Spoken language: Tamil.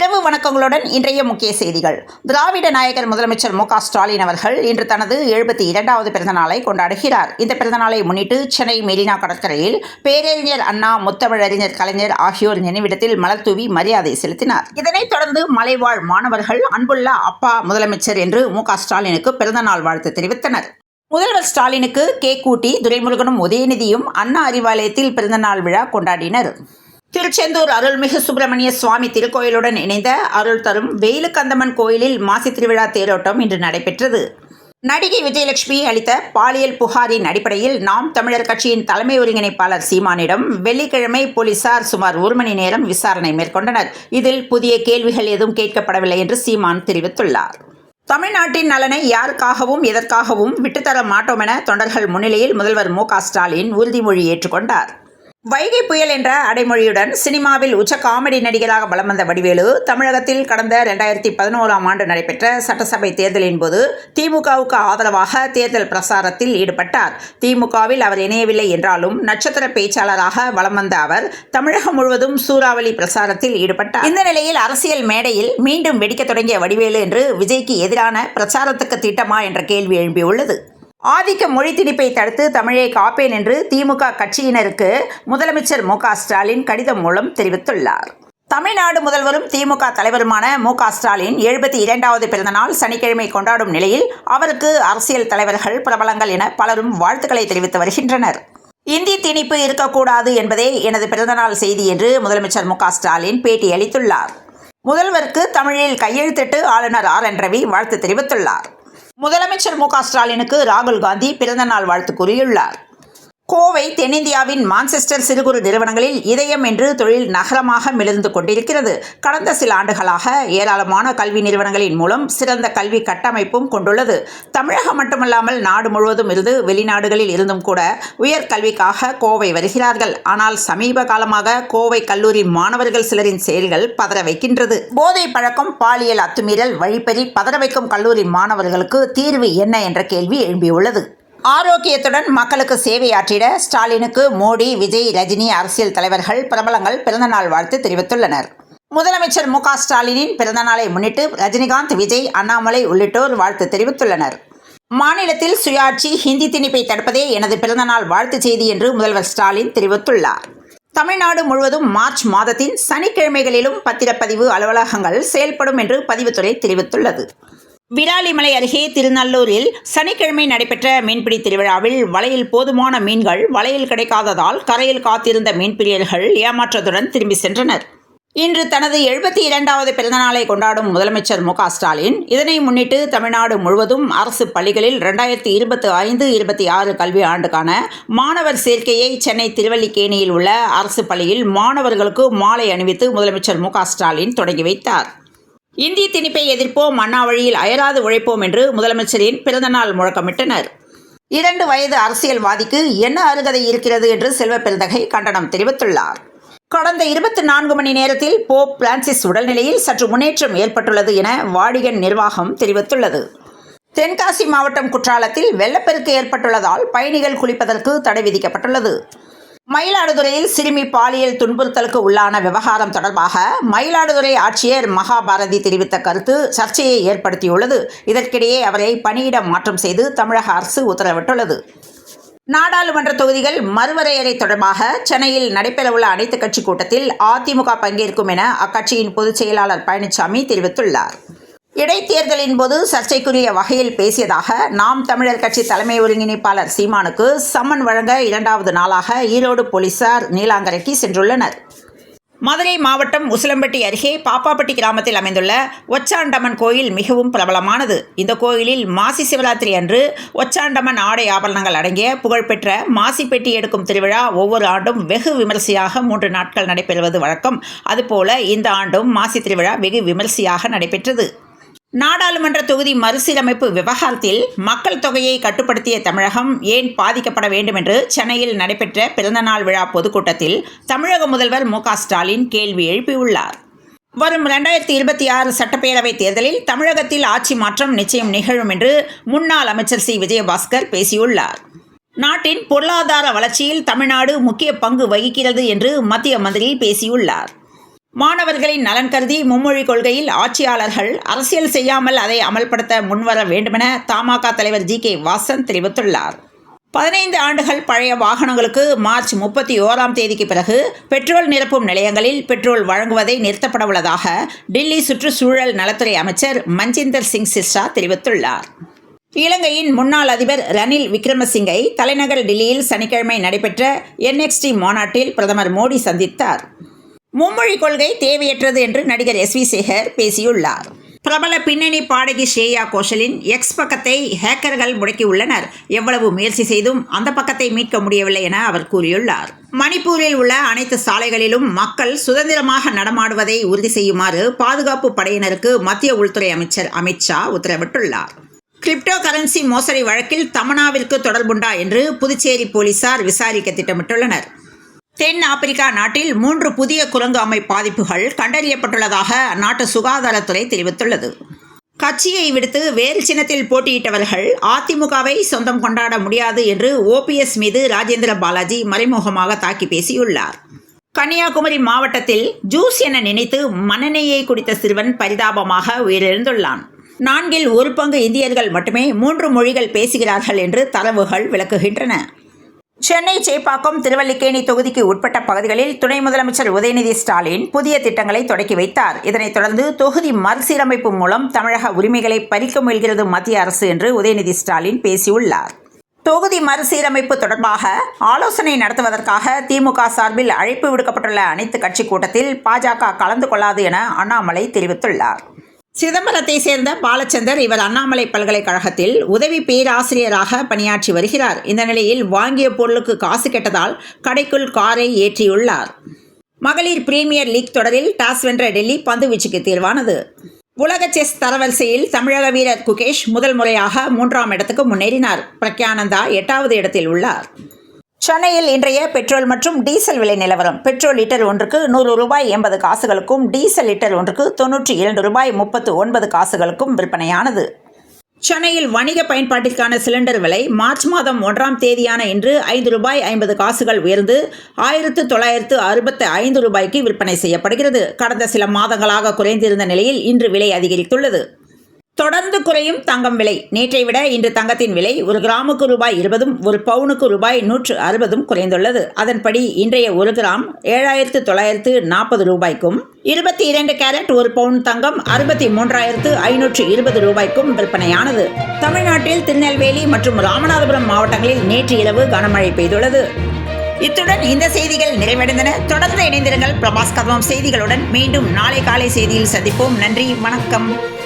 இரவு வணக்கங்களுடன் இன்றைய முக்கிய செய்திகள். திராவிட நாயகர் முதலமைச்சர் மு ஸ்டாலின் அவர்கள் இன்று தனது எழுபத்தி இரண்டாவது பிறந்தநாளை கொண்டாடுகிறார். இந்த பிறந்தநாளை முன்னிட்டு சென்னை மெரினா கடற்கரையில் பேரறிஞர் அண்ணா முத்தமிழறிஞர் கலைஞர் ஆகியோர் நினைவிடத்தில் மலர் தூவி மரியாதை செலுத்தினார். இதனைத் தொடர்ந்து மலைவாழ் மாணவர்கள் அன்புள்ள அப்பா முதலமைச்சர் என்று மு ஸ்டாலினுக்கு பிறந்தநாள் வாழ்த்து தெரிவித்தனர். முதல்வர் ஸ்டாலினுக்கு கேக் கூட்டி துரைமுருகனும் உதயநிதியும் அண்ணா அறிவாலயத்தில் பிறந்தநாள் விழா கொண்டாடினர். திருச்செந்தூர் அருள்மிகு சுப்பிரமணிய சுவாமி திருக்கோயிலுடன் இணைந்த அருள் தரும் வெயிலுக்கந்தம்மன் கோயிலில் மாசி திருவிழா தேரோட்டம் இன்று நடைபெற்றது. நடிகை விஜயலட்சுமி அளித்த பாலியல் புகாரின் அடிப்படையில் நாம் தமிழர் கட்சியின் தலைமை ஒருங்கிணைப்பாளர் சீமானிடம் வெள்ளிக்கிழமை போலீசார் சுமார் ஒரு மணி நேரம் விசாரணை மேற்கொண்டனர். இதில் புதிய கேள்விகள் எதுவும் கேட்கப்படவில்லை என்று சீமான் தெரிவித்துள்ளார். தமிழ்நாட்டின் நலனை யாருக்காகவும் எதற்காகவும் விட்டுத்தர மாட்டோம் என தொண்டர்கள் முன்னிலையில் முதல்வர் மு ஸ்டாலின் உறுதிமொழி ஏற்றுக்கொண்டார். வைகை புயல் என்ற அடைமொழியுடன் சினிமாவில் உச்ச காமெடி நடிகராக வலம் வந்த வடிவேலு தமிழகத்தில் கடந்த ரெண்டாயிரத்தி பதினோராம் ஆண்டு நடைபெற்ற சட்டசபை தேர்தலின் போது திமுகவுக்கு ஆதரவாக தேர்தல் பிரசாரத்தில் ஈடுபட்டார். திமுகவில் அவர் இணையவில்லை என்றாலும் நட்சத்திர பேச்சாளராக வலம் வந்த அவர் தமிழகம் முழுவதும் சூறாவளி பிரசாரத்தில் ஈடுபட்டார். இந்த நிலையில் அரசியல் மேடையில் மீண்டும் வெடிக்க தொடங்கிய வடிவேலு என்று விஜய்க்கு எதிரான பிரச்சாரத்துக்கு திட்டமா என்ற கேள்வி எழும்பியுள்ளது. ஆதிக்க மொழி திணிப்பை தடுத்து தமிழை காப்பேன் என்று திமுக கட்சியினருக்கு முதலமைச்சர் மு ஸ்டாலின் கடிதம் மூலம் தெரிவித்துள்ளார். தமிழ்நாடு முதல்வரும் திமுக தலைவருமான மு ஸ்டாலின் எழுபத்தி இரண்டாவது பிறந்தநாள் சனிக்கிழமை கொண்டாடும் நிலையில் அவருக்கு அரசியல் தலைவர்கள் பிரபலங்கள் என பலரும் வாழ்த்துக்களை தெரிவித்து வருகின்றனர். இந்தி திணிப்பு இருக்கக்கூடாது என்பதே எனது பிறந்தநாள் செய்தி என்று முதலமைச்சர் மு ஸ்டாலின் பேட்டியளித்துள்ளார் முதல்வருக்கு தமிழில் கையெழுத்திட்டு ஆளுநர் ஆர். என். ரவி வாழ்த்து தெரிவித்துள்ளார். முதலமைச்சர் மு க ஸ்டாலினுக்கு ராகுல் காந்தி பிறந்தநாள் வாழ்த்து கூறியுள்ளார். கோவை தென்னிந்தியாவின் மான்செஸ்டர் சிறு குறு நிறுவனங்களில் இதயம் என்று தொழில் நகரமாக மிளர்ந்து கொண்டிருக்கிறது. கடந்த சில ஆண்டுகளாக ஏராளமான கல்வி நிறுவனங்களின் மூலம் சிறந்த கல்வி கட்டமைப்பும் கொண்டுள்ளது. தமிழகம் மட்டுமல்லாமல் நாடு முழுவதும் இருந்து வெளிநாடுகளில் இருந்தும் கூட உயர்கல்விக்காக கோவை வருகிறார்கள். ஆனால் சமீப காலமாக கோவை கல்லூரி மாணவர்கள் சிலரின் செயல்கள் பதற வைக்கின்றது. போதை பழக்கம் பாலியல் அத்துமீறல் வழிப்பறி பதற வைக்கும் கல்லூரி மாணவர்களுக்கு தீர்வு என்ன என்ற கேள்வி எழும்பியுள்ளது. ஆரோக்கியத்துடன் மக்களுக்கு சேவையாற்றிட ஸ்டாலினுக்கு மோடி விஜய் ரஜினி அரசியல் தலைவர்கள் பிரபலங்கள் பிறந்தநாள் வாழ்த்து தெரிவித்துள்ளனர். முதலமைச்சர் மு ஸ்டாலினின் பிறந்தநாளை முன்னிட்டு ரஜினிகாந்த் விஜய் அண்ணாமலை உள்ளிட்டோர் வாழ்த்து தெரிவித்துள்ளனர். மாநிலத்தில் சுயாட்சி ஹிந்தி திணிப்பை தடுப்பதே எனது பிறந்தநாள் வாழ்த்து செய்தி என்று முதல்வர் ஸ்டாலின் தெரிவித்துள்ளார். தமிழ்நாடு முழுவதும் மார்ச் மாதத்தின் சனிக்கிழமைகளிலும் பத்திரப்பதிவு அலுவலகங்கள் செயல்படும் என்று பதிவுத்துறை தெரிவித்துள்ளது. விராலிமலை அருகே திருநல்லூரில் சனிக்கிழமை நடைபெற்ற மீன்பிடி திருவிழாவில் வலையில் போதுமான மீன்கள் வலையில் கிடைக்காததால் கரையில் காத்திருந்த மீன்பிடியர்கள் ஏமாற்றத்துடன் திரும்பி சென்றனர். இன்று தனது எழுபத்தி இரண்டாவது பிறந்தநாளை கொண்டாடும் முதலமைச்சர் மு ஸ்டாலின் இதனை முன்னிட்டு தமிழ்நாடு முழுவதும் அரசு பள்ளிகளில் இரண்டாயிரத்தி இருபத்தி ஐந்து இருபத்தி ஆறு கல்வி ஆண்டுக்கான மாணவர் சேர்க்கையை சென்னை திருவல்லிக்கேணியில் உள்ள அரசு பள்ளியில் மாணவர்களுக்கு மாலை அணிவித்து முதலமைச்சர் மு ஸ்டாலின் தொடங்கி வைத்தார். இந்தி திணிப்பை எதிர்ப்போம் அண்ணா வழியில் அயராது உழைப்போம் என்று முதலமைச்சரின் பிறந்தநாள் முழக்கமிட்டனர். இரண்டு வயது அரசியல்வாதிக்கு என்ன அருகதை இருக்கிறது என்று செல்வ பெருந்தகை கண்டனம் தெரிவித்துள்ளார். கடந்த இருபத்தி நான்கு மணி நேரத்தில் போப் பிரான்சிஸ் உடல்நிலையில் சற்று முன்னேற்றம் ஏற்பட்டுள்ளது என வாடிகன் நிர்வாகம் தெரிவித்துள்ளது. தென்காசி மாவட்டம் குற்றாலத்தில் வெள்ளப்பெருக்கு ஏற்பட்டுள்ளதால் பயணிகள் குளிப்பதற்கு தடை விதிக்கப்பட்டுள்ளது. மயிலாடுதுறையில் சிறுமி பாலியல் துன்புறுத்தலுக்கு உள்ளான விவகாரம் தொடர்பாக மயிலாடுதுறை ஆட்சியர் மகாபாரதி தெரிவித்த கருத்து சர்ச்சையை ஏற்படுத்தியுள்ளது. இதற்கிடையே அவரை பணியிட மாற்றம் செய்து தமிழக அரசு உத்தரவிட்டுள்ளது. நாடாளுமன்ற தொகுதிகள் மறுவரையறை தொடர்பாக சென்னையில் நடைபெறவுள்ள அனைத்துக் கட்சி கூட்டத்தில் அதிமுக பங்கேற்கும் என அக்கட்சியின் பொதுச் செயலாளர் பழனிசாமி தெரிவித்துள்ளார். இடைத்தேர்தலின் போது சர்ச்சைக்குரிய வகையில் பேசியதாக நாம் தமிழர் கட்சி தலைமை ஒருங்கிணைப்பாளர் சீமானுக்கு சம்மன் வழங்க இரண்டாவது நாளாக ஈரோடு போலீசார் நீலாங்கரைக்கு சென்றுள்ளனர். மதுரை மாவட்டம் உசிலம்பட்டி அருகே பாப்பாப்பட்டி கிராமத்தில் அமைந்துள்ள ஒச்சாண்டம்மன் கோயில் மிகவும் பிரபலமானது. இந்த கோயிலில் மாசி சிவராத்திரி அன்று ஒச்சாண்டம்மன் ஆடை ஆபரணங்கள் அடங்கிய புகழ்பெற்ற மாசி பெட்டி எடுக்கும் திருவிழா ஒவ்வொரு ஆண்டும் வெகு விமரிசையாக மூன்று நாட்கள் நடைபெறுவது வழக்கம். அதுபோல இந்த ஆண்டும் மாசி திருவிழா வெகு விமரிசையாக நடைபெற்றது. நாடாளுமன்ற தொகுதி மறுசீரமைப்பு விவகாரத்தில் மக்கள் தொகையை கட்டுப்படுத்திய தமிழகம் ஏன் பாதிக்கப்பட வேண்டும் என்று சென்னையில் நடைபெற்ற பிறந்தநாள் விழா பொதுக்கூட்டத்தில் தமிழக முதல்வர் மு ஸ்டாலின் கேள்வி எழுப்பியுள்ளார். வரும் ரெண்டாயிரத்தி இருபத்தி ஆறு சட்டப்பேரவைத் தேர்தலில் தமிழகத்தில் ஆட்சி மாற்றம் நிச்சயம் நிகழும் என்று முன்னாள் அமைச்சர் சி. விஜயபாஸ்கர் பேசியுள்ளார். நாட்டின் பொருளாதார வளர்ச்சியில் தமிழ்நாடு முக்கிய பங்கு வகிக்கிறது என்று மத்திய மந்திரி பேசியுள்ளார். மாணவர்களின் நலன் கருதி மும்மொழி கொள்கையில் ஆட்சியாளர்கள் அரசியல் செய்யாமல் அதை அமல்படுத்த முன்வர வேண்டுமென தமாக தலைவர் ஜி கே வாசன் தெரிவித்துள்ளார். பதினைந்து ஆண்டுகள் பழைய வாகனங்களுக்கு மார்ச் முப்பத்தி ஓராம் தேதிக்கு பிறகு பெட்ரோல் நிரப்பும் நிலையங்களில் பெட்ரோல் வழங்குவதை நிறுத்தப்பட உள்ளதாக டில்லி சுற்றுச்சூழல் நலத்துறை அமைச்சர் மஞ்சிந்தர் சிங் சிஸ்ரா தெரிவித்துள்ளார். இலங்கையின் முன்னாள் அதிபர் ரணில் விக்ரமசிங்கை தலைநகர் டில்லியில் சனிக்கிழமை நடைபெற்ற என்எக்ஸ்டி மாநாட்டில் பிரதமர் மோடி சந்தித்தார். மும்மொழி கொள்கை தேவையற்றது என்று நடிகர் எஸ் வி சேகர் பேசியுள்ளார். பிரபல பின்னணி பாடகி ஸ்ரேயா கோஷலின் எக்ஸ் பக்கத்தை ஹேக்கர்கள் முடக்கியுள்ளனர். எவ்வளவு முயற்சி செய்தும் அந்த பக்கத்தை மீட்க முடியவில்லை என அவர் கூறியுள்ளார். மணிப்பூரில் உள்ள அனைத்து சாலைகளிலும் மக்கள் சுதந்திரமாக நடமாடுவதை உறுதி செய்யுமாறு பாதுகாப்பு படையினருக்கு மத்திய உள்துறை அமைச்சர் அமித்ஷா உத்தரவிட்டுள்ளார். கிரிப்டோ கரன்சி மோசடி வழக்கில் தமனாவிற்கு தொடர்புண்டா என்று புதுச்சேரி போலீசார் விசாரிக்க திட்டமிட்டுள்ளனர். தென் ஆப்பிரிக்கா நாட்டில் மூன்று புதிய குரங்கு அமை பாதிப்புகள் கண்டறியப்பட்டுள்ளதாக அந்நாட்டு சுகாதாரத்துறை தெரிவித்துள்ளது. கட்சியை விடுத்து வேறு சின்னத்தில் போட்டியிட்டவர்கள் அதிமுகவை சொந்தம் கொண்டாட முடியாது என்று ஓபிஎஸ் மீது ராஜேந்திர பாலாஜி மறைமுகமாக தாக்கி பேசியுள்ளார். கன்னியாகுமரி மாவட்டத்தில் ஜூஸ் என நினைத்து மண்ணெண்ணெயை குடித்த சிறுவன் பரிதாபமாக உயிரிழந்துள்ளான். நான்கில் ஒரு பங்கு இந்தியர்கள் மட்டுமே மூன்று மொழிகள் பேசுகிறார்கள் என்று தரவுகள் விளக்குகின்றன. சென்னை சேப்பாக்கம் திருவல்லிக்கேணி தொகுதிக்கு உட்பட்ட பகுதிகளில் துணை முதலமைச்சர் உதயநிதி ஸ்டாலின் புதிய திட்டங்களை தொடக்கி வைத்தார். இதனைத் தொடர்ந்து தொகுதி மறுசீரமைப்பு மூலம் தமிழக உரிமைகளை பறிக்க முயல்கிறது மத்திய அரசு என்று உதயநிதி ஸ்டாலின் பேசியுள்ளார். தொகுதி மறுசீரமைப்பு தொடர்பாக ஆலோசனை நடத்துவதற்காக திமுக சார்பில் அழைப்பு விடுக்கப்பட்டுள்ள அனைத்து கட்சி கூட்டத்தில் பாஜக கலந்து கொள்ளாது என அண்ணாமலை தெரிவித்துள்ளார். சிதம்பரத்தை சேர்ந்த பாலச்சந்தர் இவர் அண்ணாமலை பல்கலைக்கழகத்தில் உதவி பேராசிரியராக பணியாற்றி வருகிறார். இந்த நிலையில் வாங்கிய பொருளுக்கு காசு கெட்டதால் கடைக்குள் காரை ஏற்றியுள்ளார். மகளிர் பிரீமியர் லீக் தொடரில் டாஸ் வென்ற டெல்லி பந்துவீச்சுக்கு தேர்வானது. உலக செஸ் தரவரிசையில் தமிழக வீரர் குகேஷ் முதல் முறையாக மூன்றாம் இடத்துக்கு முன்னேறினார். பிரக்யானந்தா எட்டாவது இடத்தில் உள்ளார். சென்னையில் இன்றைய பெட்ரோல் மற்றும் டீசல் விலை நிலவரம். பெட்ரோல் லிட்டர் ஒன்றுக்கு நூறு ரூபாய் எண்பது காசுகளுக்கும் டீசல் லிட்டர் ஒன்றுக்கு தொன்னூற்றி இரண்டு ரூபாய் முப்பத்து ஒன்பது காசுகளுக்கும் விற்பனையானது. சென்னையில் வணிக பயன்பாட்டிற்கான சிலிண்டர் விலை மார்ச் மாதம் ஒன்றாம் தேதியான இன்று ஐந்து ரூபாய் ஐம்பது காசுகள் உயர்ந்து ஆயிரத்து தொள்ளாயிரத்து அறுபத்து ஐந்து ரூபாய்க்கு விற்பனை செய்யப்படுகிறது. கடந்த சில மாதங்களாக குறைந்திருந்த நிலையில் இன்று விலை அதிகரித்துள்ளது. தொடர்ந்து குறையும் தங்கம் விலை. நேற்றை விட இன்று தங்கத்தின் விலை ஒரு கிராமுக்கு ரூபாய் இருபதும் ஒரு பவுனுக்கு ரூபாய் நூற்று அறுபதும் குறைந்துள்ளது. அதன்படி இன்றைய ஒரு கிராம் ஏழாயிரத்து தொள்ளாயிரத்து நாற்பது ரூபாய்க்கும் இருபத்தி இரண்டு கேரட் ஒரு பவுன் தங்கம் அறுபத்தி மூன்றாயிரத்து ஐநூற்று இருபது ரூபாய்க்கும் விற்பனையானது. தமிழ்நாட்டில் திருநெல்வேலி மற்றும் ராமநாதபுரம் மாவட்டங்களில் நேற்று இரவு கனமழை பெய்துள்ளது. இத்துடன் இந்த செய்திகள் நிறைவடைந்தன. தொடர்ந்து இணைந்திருங்கள் பிரபாஸ் கதவம் செய்திகளுடன். மீண்டும் நாளை காலை செய்தியில் சந்திப்போம். நன்றி வணக்கம்.